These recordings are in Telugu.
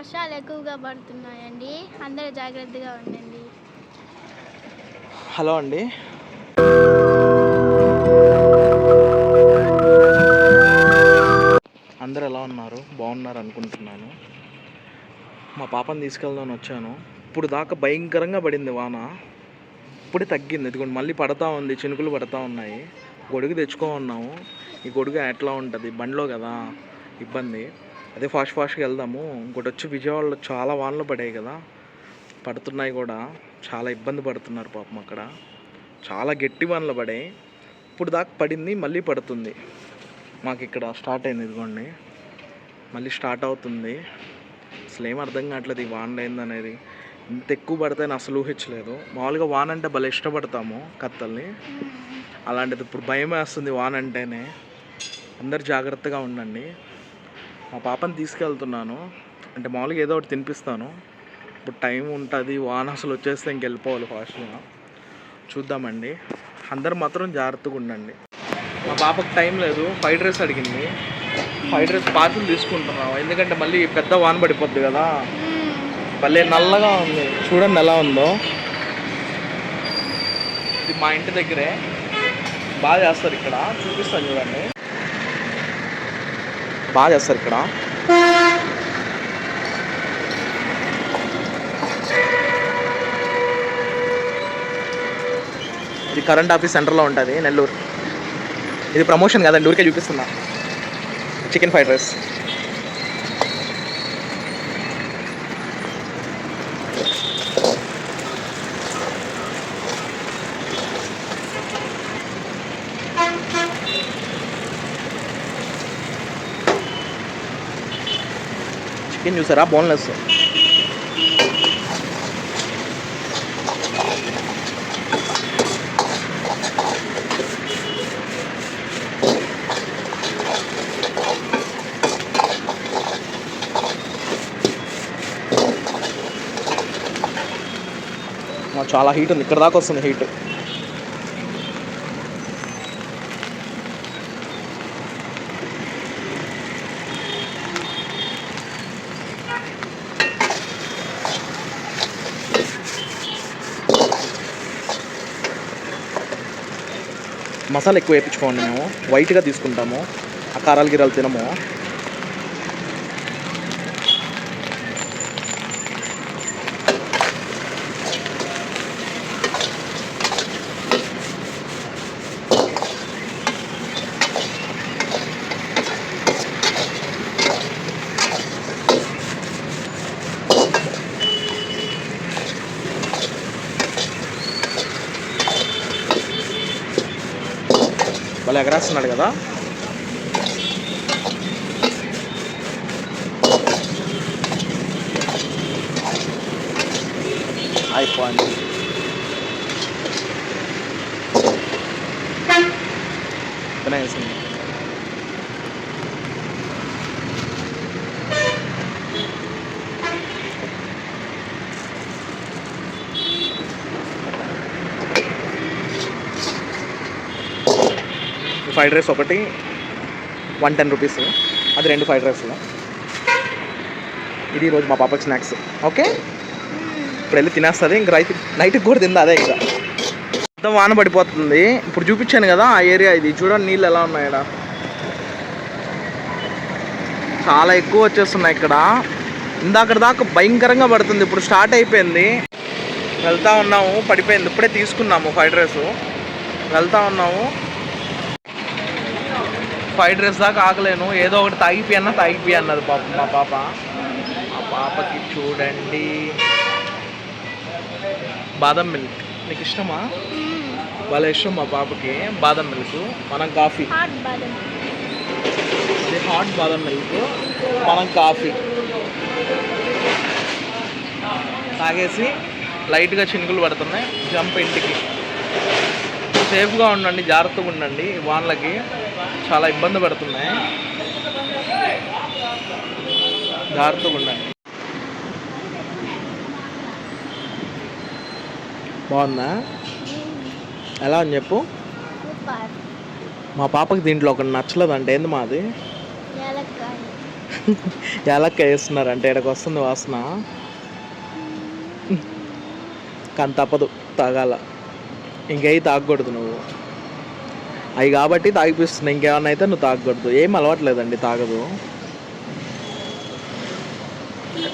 వర్షాలు ఎక్కువగా పడుతున్నాయండి. అందరూ జాగ్రత్తగా ఉండండి. హలో అండి. అందరు ఎలా ఉన్నారు? బాగున్నారు అనుకుంటున్నాను. మా పాపని తీసుకెళ్దామని వచ్చాను. ఇప్పుడు దాకా భయంకరంగా పడింది వాన. ఇప్పుడే తగ్గింది. ఇదిగోండి మళ్ళీ పడతా ఉంది. చినుకులు పడతా ఉన్నాయి. గొడుగు తెచ్చుకో ఉన్నాము ఈ గొడుగు ఎట్లా ఉంటుంది? బండిలో కదా? ఇబ్బంది. అదే ఫాస్ట్ ఫాస్ట్గా వెళ్దాము. ఇంకోటి వచ్చి విజయవాడలో చాలా వానలు పడాయి కదా. పడుతున్నాయి కూడా. చాలా ఇబ్బంది పడుతున్నారు పాపం అక్కడ. చాలా గట్టి వానలు పడాయి. ఇప్పుడు దాకా పడింది మళ్ళీ పడుతుంది. మాకు ఇక్కడ స్టార్ట్ అయింది ఇదిగోండి. మళ్ళీ స్టార్ట్ అవుతుంది. అసలు ఏం అర్థం కావట్లేదు ఈ వాన ఏందనేది. ఇంత ఎక్కువ పడితే నేను అసలు ఊహించలేదు. మామూలుగా వాన అంటే భలే ఇష్టపడతాము కత్తల్ని. అలాంటిది ఇప్పుడు భయం వేస్తుంది వాన అంటేనే. అందరు జాగ్రత్తగా ఉండండి. మా పాపని తీసుకెళ్తున్నాను. అంటే మామూలుగా ఏదో ఒకటి తినిపిస్తాను. ఇప్పుడు టైం ఉంటుంది వాన అసలు వచ్చేస్తే ఇంక వెళ్ళిపోవాలి ఫాస్ట్గా చూద్దామండి. అందరు మాత్రం జాగ్రత్తగా ఉండండి. మా పాపకు టైం లేదు ఫ్రైడ్ రైస్ అడిగింది. ఫ్రైడ్ రైస్ పార్సల్ తీసుకుంటున్నాం ఎందుకంటే మళ్ళీ పెద్ద వాన పడిపోద్ది కదా. భలే నల్లగా ఉంది. చూడండి ఎలా ఉందో. ఇది మా ఇంటి దగ్గరే. బాగా చేస్తారు ఇక్కడ. చూపిస్తాను చూడండి. బాగా చేస్తారు ఇక్కడ. ఇది కరెంట్ ఆఫీస్ సెంటర్లో ఉంటుంది నెల్లూరు. ఇది ప్రమోషన్ కదండి ఊరికే చూపిస్తున్నా. చికెన్ ఫ్రైడ్ రైస్ చికెన్ చూసారా బోన్లెస్ చాలా హీట్ ఉంది. ఇక్కడ దాకా వస్తుంది హీట్ మసాలా ఎక్కువ వేయించుకోండి మేము వైట్గా తీసుకుంటాము ఆ కారాలు గిరాలు తినము. వాళ్ళు ఎగరేస్తున్నాడు కదా అయిపోయింది తినేసింది ఫ్రైడ్ రైస్ ఒకటి వన్ టెన్ రూపీస్ అది రెండు ఫ్రైడ్ రైస్లు ఇది ఈరోజు మా పాపకి స్నాక్స్ ఓకే ఇప్పుడు వెళ్ళి తినేస్తుంది. ఇంక రైతు నైట్కి కూడా తిందా అదే ఇంకా. మొత్తం వాన పడిపోతుంది. ఇప్పుడు చూపించాను కదా ఆ ఏరియా ఇది. చూడండి నీళ్ళు ఎలా ఉన్నాయి ఇక్కడ చాలా ఎక్కువ వచ్చేస్తున్నాయి ఇక్కడ. ఇందాక దాకా భయంకరంగా పడుతుంది. ఇప్పుడు స్టార్ట్ అయిపోయింది. వెళ్తా ఉన్నాము. పడిపోయింది. ఇప్పుడే తీసుకున్నాము ఫ్రైడ్ రైస్ వెళ్తా ఉన్నాము. ఫ్రైడ్ రైస్ దాకా ఆగలేను. ఏదో ఒకటి తాగిపి అన్న తాగిపి అన్నది పాప మా పాప. మా పాపకి చూడండి. బాదం మిల్క్. నీకు ఇష్టమా? వాళ్ళ ఇష్టం మా పాపకి. బాదం మిల్క్. మనం కాఫీ. అది హాట్ బాదం మిల్క్. మనం కాఫీ. తాగేసి లైట్గా చినుకులు పడుతున్నాయి. జంప్ ఇంటికి. సేఫ్గా ఉండండి జాగ్రత్తగా ఉండండి. వానలకి చాలా ఇబ్బంది పడుతున్నాయి. జాగ్రత్తగా ఉండండి. బాగుందా? ఎలా అని చెప్పు. మా పాపకి దీంట్లో ఒకటి నచ్చలేదు అంటే ఏంది మాది? యాలక్కాయ వేస్తున్నారు అంటే ఇక్కడికి వస్తుంది వాసన? కానీ తప్పదు. తాగాల. ఇంకేవి తాగకూడదు నువ్వు. అవి కాబట్టి తాగిపిస్తున్నాయి ఇంకేమన్నా అయితే నువ్వు తాగకూడదు. ఏం అలవాట్లేదండి తాగదు.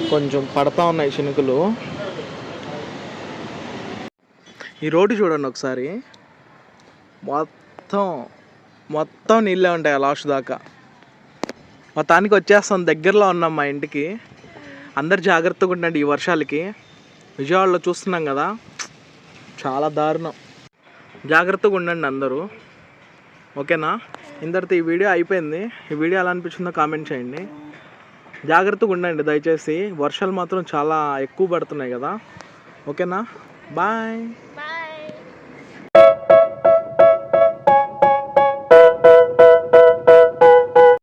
కొంచెం పడతా ఉన్నాయి చినుకులు. ఈ రోడ్డు చూడండి ఒకసారి. మొత్తం మొత్తం నీళ్ళే ఉంటాయి లాస్ట్ దాకా. మొత్తానికి వచ్చేస్తాం దగ్గరలో ఉన్నాం మా ఇంటికి. అందరు జాగ్రత్తగా ఉండండి ఈ వర్షాలకి. విజయవాడలో చూస్తున్నాం కదా. చాలా దారుణం. జాగ్రత్తగా ఉండండి అందరూ. ఓకేనా? ఇంతటితో ఈ వీడియో అయిపోయింది. ఈ వీడియో ఎలా అనిపించిందో కామెంట్ చేయండి. జాగ్రత్తగా ఉండండి దయచేసి. వర్షాలు మాత్రం చాలా ఎక్కువ పడుతున్నాయి కదా. ఓకేనా? బాయ్. బాయ్.